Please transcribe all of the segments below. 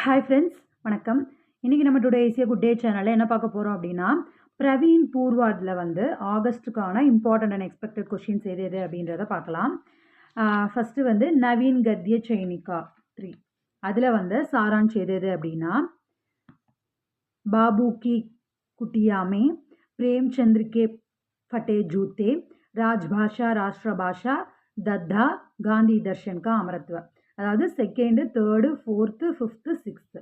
Hi friends வணக்கம். இன்றைக்கி நம்ம டுடே ஏசியா குட் டே சேனலில் என்ன பார்க்க போகிறோம் அப்படின்னா பிரவீன் பூர்வாடில் வந்து ஆகஸ்ட்டுக்கான இம்பார்ட்டண்ட் அண்ட் எக்ஸ்பெக்டட் கொஷின்ஸ் எது எது அப்படின்றத பார்க்கலாம். ஃபஸ்ட்டு வந்து நவீன் கத்ய சைனிகா த்ரீ அதில் வந்து சாரான்ஸ் எது எது அப்படின்னா பாபு கி குட்டியாமே பிரேம்சந்திர கே ஃபட்டே ஜூத்தே ராஜ்பாஷா ராஷ்டிர பாஷா தத்தா காந்தி தர்ஷன் கா அமரத்வ அதாவது second third fourth fifth sixth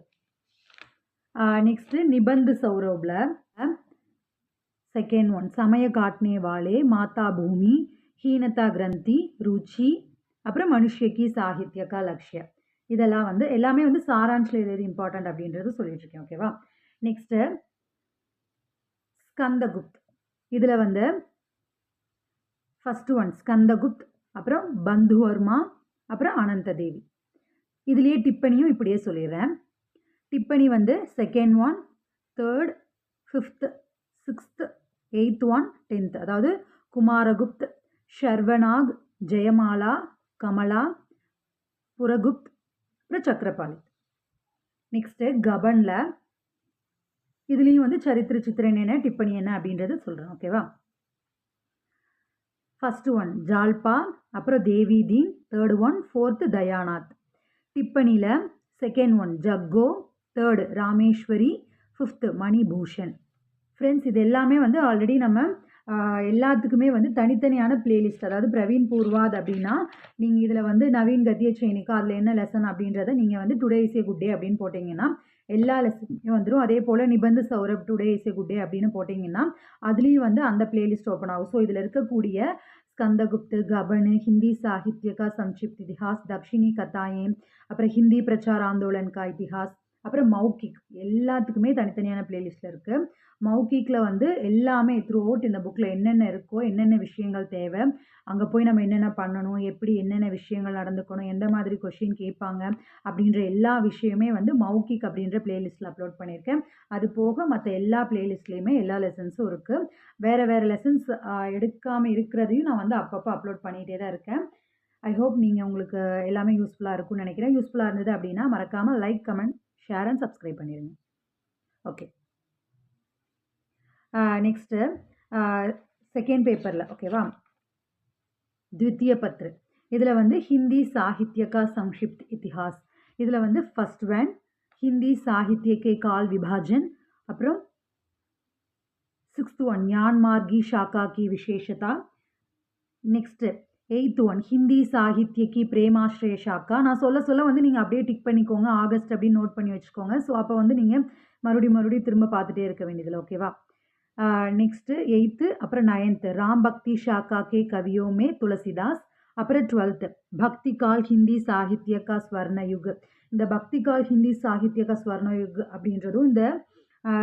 next நிபந்து சௌரவில் செகண்ட் ஒன் சமய காட்னே வாழே மாதா பூமி ஹீனதா கிரந்தி ருச்சி அப்புறம் மனுஷியக்கி சாகித்யக்கா லக்ஷ்ய. இதெல்லாம் வந்து எல்லாமே வந்து சாராஞ்சில் எது எது இம்பார்ட்டண்ட் அப்படின்றது சொல்லிட்டுருக்கேன் ஓகேவா நெக்ஸ்ட்டு ஸ்கந்தகுப்த். இதில் வந்து ஃபஸ்ட்டு ஒன் ஸ்கந்தகுப்த் அப்புறம் பந்துவர்மா அப்புறம் அனந்த தேவி. இதுலேயே டிப்பனியும் இப்படியே சொல்லிடுறேன். டிப்பனி வந்து second one third fifth sixth eighth one tenth அதாவது குமாரகுப்த் ஷர்வனாக் ஜெயமாலா கமலா புரகுப்த் அப்புறம் சக்கரபாலி நெக்ஸ்ட்டு கபனில். இதுலேயும் வந்து சரித்திர சித்திரன் என்ன டிப்பனி என்ன அப்படின்றத சொல்கிறேன் ஓகேவா ஃபஸ்ட்டு ஒன் ஜால்பா அப்புறம் தேவி தீன் தேர்டு ஒன் ஃபோர்த்து தயாநாத் டிப்பனியில் second one ஜக்கோ third Rameshwari fifth Manibhushan friends இது எல்லாமே வந்து ஆல்ரெடி நம்ம எல்லாத்துக்குமே வந்து தனித்தனியான பிளேலிஸ்ட் அதாவது பிரவீன் பூர்வாத் அப்படின்னா நீங்கள் இதில் வந்து நவீன் கத்திய சைனிக்கா அதில் என்ன லெசன் அப்படின்றத நீங்கள் வந்து டுடே இசே குட் டே அப்படின்னு போட்டிங்கன்னா எல்லா லெசனுமே வந்துடும் அதே போல் நிபந்து சௌரப் டுடே இசே குட் டே அப்படின்னு போட்டிங்கன்னா அதுலேயும் வந்து அந்த பிளேலிஸ்ட் ஓப்பன் ஆகும். ஸோ இதில் இருக்கக்கூடிய ஸ்கந்தகுப்து கபனு ஹிந்தி சாகித்யகா சம்ஷிப்த் இதிஹாஸ் தக்ஷினி கதாயம் அப்புறம் ஹிந்தி பிரச்சார ஆந்தோலன்கா இதிஹாஸ் அப்புறம் மௌக்கிக் எல்லாத்துக்குமே தனித்தனியான பிளேலிஸ்ட்டில் இருக்குது மௌகிக்கில் வந்து எல்லாமே த்ரூ அவுட் இந்த புக்கில் என்னென்ன இருக்கோ என்னென்ன விஷயங்கள் தேவை அங்கே போய் நம்ம என்னென்ன பண்ணணும் எப்படி என்னென்ன விஷயங்கள் நடந்துக்கணும் எந்த மாதிரி கொஷின் கேட்பாங்க அப்படின்ற எல்லா விஷயமே வந்து மௌகிக் அப்படின்ற பிளேலிஸ்ட்டில் அப்லோட் பண்ணியிருக்கேன். அது போக மற்ற எல்லா பிளேலிஸ்ட்லேயுமே எல்லா லெசன்ஸும் இருக்குது வேறு வேறு லெசன்ஸ் எடுக்காமல் இருக்கிறதையும் நான் வந்து அப்பப்போ அப்லோட் பண்ணிகிட்டே தான் இருக்கேன். ஐ ஹோப் நீங்கள் உங்களுக்கு எல்லாமே யூஸ்ஃபுல்லாக இருக்கும்னு நினைக்கிறேன். யூஸ்ஃபுல்லாக இருந்தது அப்படின்னா மறக்காமல் like comment share and subscribe பண்ணிடுங்க ஓகே நெக்ஸ்ட்டு செகண்ட் பேப்பரில் ஓகேவா த்வித்திய பத்ரு இதில் வந்து ஹிந்தி சாகித்யகா சம்ஷிப்த் இத்திஹாஸ். இதில் வந்து ஃபஸ்ட் வேன் ஹிந்தி சாகித்யக்கே கால் விபாஜன். அப்புறம் சிக்ஸ்த் ஒன் ஞான் மார்கி ஷாக்கா கி விசேஷதா? நெக்ஸ்ட்டு எயித்து ஒன் ஹிந்தி சாகித்யக்கி பிரேமாஸ்ரய ஷாக்கா நான் சொல்ல சொல்ல வந்து நீங்கள் அப்படியே டிக் பண்ணிக்கோங்க ஆகஸ்ட் அப்படின்னு நோட் பண்ணி வச்சுக்கோங்க. ஸோ அப்போ வந்து நீங்கள் மறுபடியும் மறுபடியும் திரும்ப பார்த்துட்டே இருக்க வேண்டியதில்லை ஓகேவா நெக்ஸ்ட்டு எயித்து அப்புறம் நைன்த்து ராம் பக்தி ஷாக்கா கே கவியோமே துளசிதாஸ் அப்புறம் டுவெல்த்து பக்தி கால் ஹிந்தி சாகித்யகா ஸ்வர்ணயுக். இந்த பக்தி கால் ஹிந்தி சாகித்யகா ஸ்வர்ணயுக் அப்படின்றதும் இந்த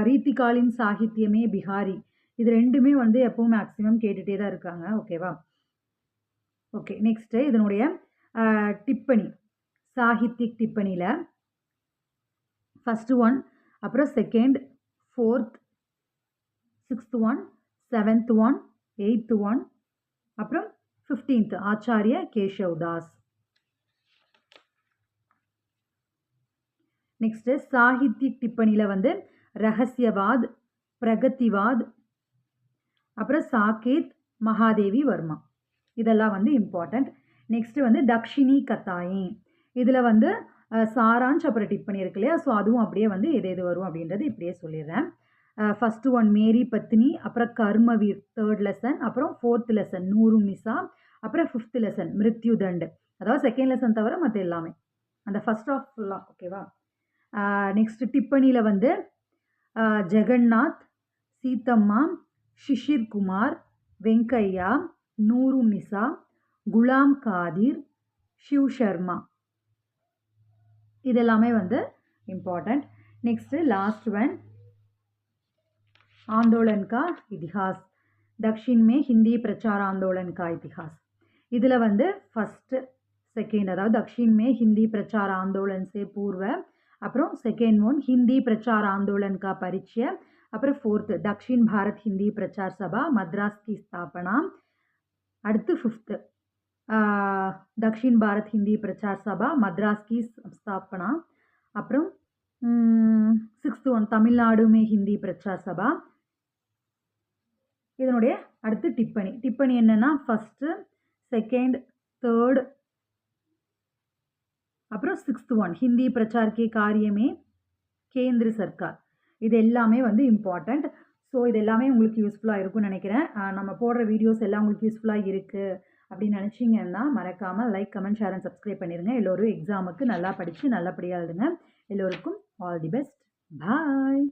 ரீத்திகாலின் சாகித்யமே பிஹாரி. இது ரெண்டுமே வந்து எப்பவும் மேக்ஸிமம் கேட்டுகிட்டே தான் இருக்காங்க ஓகேவா ஓகே நெக்ஸ்ட்டு இதனுடைய டிப்பணி சாகித்யிக் டிப்பணியில் ஃபஸ்ட்டு ஒன் அப்புறம் second fourth sixth one seventh one eighth one அப்புறம் ஃபிஃப்டீன்த் ஆச்சாரிய கேஷவ் தாஸ். நெக்ஸ்ட்டு சாகித்ய டிப்பணியில் வந்து ரகசியவாத் பிரகதிவாத் அப்புறம் சாகேத் மகாதேவி வர்மா. இதெல்லாம் வந்து இம்பார்ட்டண்ட் நெக்ஸ்ட்டு வந்து தக்ஷினி கத்தாயே. இதில் வந்து சாராஞ்ச் அப்புறம் டிப் பண்ணியிருக்கு இல்லையா? ஸோ அதுவும் அப்படியே வந்து எது எது வரும் அப்படின்றது இப்படியே சொல்லிடுறேன். ஃபஸ்ட்டு ஒன் மேரி பத்தினி அப்புறம் கர்மவீர் தேர்ட் லெசன் அப்புறம் ஃபோர்த் லெசன் நூறு மிசா அப்புறம் ஃபிஃப்த் லெசன் மிருத்யு தண்டு. அதாவது செகண்ட் லெசன் தவிர மற்ற எல்லாமே. அந்த ஃபஸ்ட் ஆஃப் ஃபுல்லாக ஓகேவா நெக்ஸ்ட்டு டிப்பனியில் வந்து ஜெகநாத் சீத்தம்மா ஷிஷிர்குமார் வெங்கையா நூரு நிசா குலாம் காதிர் ஷிவ் சர்மா இதெல்லாமே வந்து இம்பார்ட்டண்ட் நெக்ஸ்ட்டு லாஸ்ட் ஒன் आंदोलन का इतिहास दक्षिण में हिंदी प्रचार आंदोलन का इतिहास இதில் வந்து ஃபஸ்ட்டு செகண்ட் அதாவது தக்ஷின் மே ஹிந்தி பிரச்சார ஆந்தோலன் சே பூர்வ அப்புறம் செகண்ட் ஒன் ஹிந்தி பிரச்சார ஆந்தோலன் கா பரிச்சய அப்புறம் ஃபோர்த்து தக்ஷின் பாரத் ஹிந்தி பிரச்சார் சபா மத்ராஸ் கி ஸ்தாபனா அடுத்து ஃபிஃப்த்து தக்ஷின் பாரத் ஹிந்தி பிரச்சார் சபா மத்ராஸ் கி ஸ்தாபனா அப்புறம் சிக்ஸ்த்து ஒன் தமிழ்நாடு மே ஹிந்தி பிரச்சார் சபா இதனுடைய அடுத்து டிப்பணி. டிப்பணி என்னென்னா ஃபஸ்ட்டு செகண்ட் தேர்ட் அப்புறம் சிக்ஸ்த் ஒன் ஹிந்தி பிரச்சார் கே காரியமே கேந்திர சர்க்கார். இது எல்லாமே வந்து இம்பார்ட்டண்ட் ஸோ இது எல்லாமே உங்களுக்கு யூஸ்ஃபுல்லாக இருக்கும்னு நினைக்கிறேன். நம்ம போடுற வீடியோஸ் எல்லாம் உங்களுக்கு யூஸ்ஃபுல்லாக இருக்குது அப்படின்னு நினச்சிங்கன்னா மறக்காமல் like comment share and subscribe பண்ணிடுங்க எல்லோரும் எக்ஸாமுக்கு நல்லா படித்து நல்லபடியாக எழுதுங்க. எல்லோருக்கும் ஆல் தி பெஸ்ட் பாய்